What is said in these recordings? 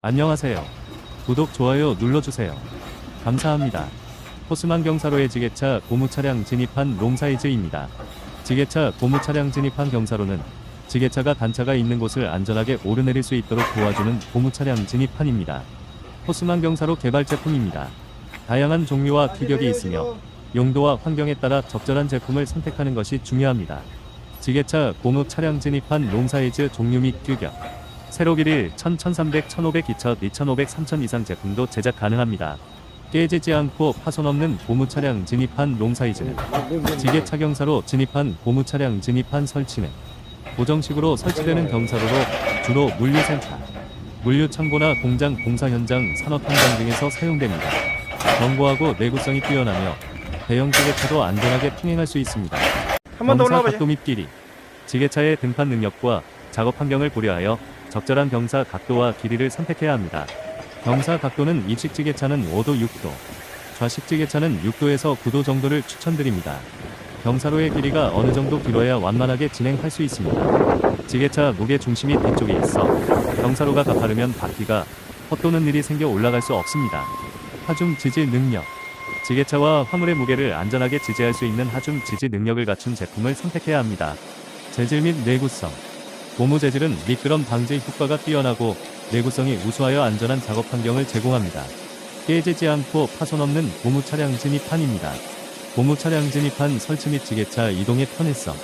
안녕하세요. 구독, 좋아요 눌러주세요. 감사합니다. 호스만 경사로의 지게차 고무 차량 진입한 롱사이즈입니다. 지게차 고무 차량 진입한 경사로는 지게차가 단차가 있는 곳을 안전하게 오르내릴 수 있도록 도와주는 고무 차량 진입판입니다. 호스만 경사로 개발 제품입니다. 다양한 종류와 규격이 있으며 용도와 환경에 따라 적절한 제품을 선택하는 것이 중요합니다. 지게차 고무 차량 진입한 롱사이즈 종류 및 규격 세로 길이 1000, 1300, 1500, 2000, 2500, 3000 이상 제품도 제작 가능합니다. 깨지지 않고 파손 없는 고무 차량 진입한 롱 사이즈는 지게차 경사로 진입한 고무 차량 진입한 설치는 고정식으로 설치되는 경사로로 주로 물류센터, 물류창고나 공장 공사 현장, 산업 현장 등에서 사용됩니다. 견고하고 내구성이 뛰어나며 대형 지게차도 안전하게 통행할 수 있습니다. 한 번 더 올라가보자. 각도 및 길이 지게차의 등판 능력과 작업 환경을 고려하여 적절한 경사 각도와 길이를 선택해야 합니다. 경사 각도는 이식 지게 차는 5도 6도, 좌식 지게 차는 6도에서 9도 정도를 추천드립니다. 경사로의 길이가 어느 정도 길어야 완만하게 진행할 수 있습니다. 지게차 무게 중심이 뒤쪽에 있어 경사로가 가파르면 바퀴가 헛도는 일이 생겨 올라갈 수 없습니다. 하중 지지 능력 지게차와 화물의 무게를 안전하게 지지할 수 있는 하중 지지 능력을 갖춘 제품을 선택해야 합니다. 재질 및 내구성 고무 재질은 미끄럼 방지 효과가 뛰어나고 내구성이 우수하여 안전한 작업 환경을 제공합니다. 깨지지 않고 파손 없는 고무 차량 진입판입니다. 고무 차량 진입판 설치 및 지게차 이동의 편의성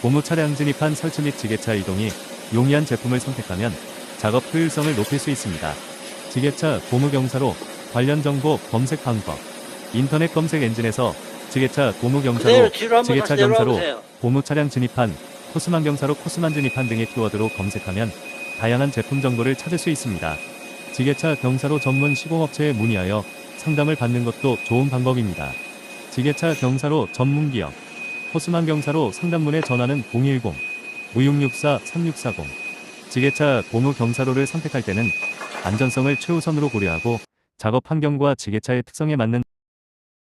고무 차량 진입판 설치 및 지게차 이동이 용이한 제품을 선택하면 작업 효율성을 높일 수 있습니다. 지게차 고무 경사로 관련 정보 검색 방법 인터넷 검색 엔진에서 지게차 고무 경사로 그대로 뒤로 한번 지게차 경사로. 고무 차량 진입한 코스만 경사로 코스만 진입한 등의 키워드로 검색하면 다양한 제품 정보를 찾을 수 있습니다. 지게차 경사로 전문 시공업체에 문의하여 상담을 받는 것도 좋은 방법입니다. 지게차 경사로 전문 기업 코스만 경사로 상담문에 전화는 010-5664-3640 지게차 고무 경사로를 선택할 때는 안전성을 최우선으로 고려하고 작업 환경과 지게차의 특성에 맞는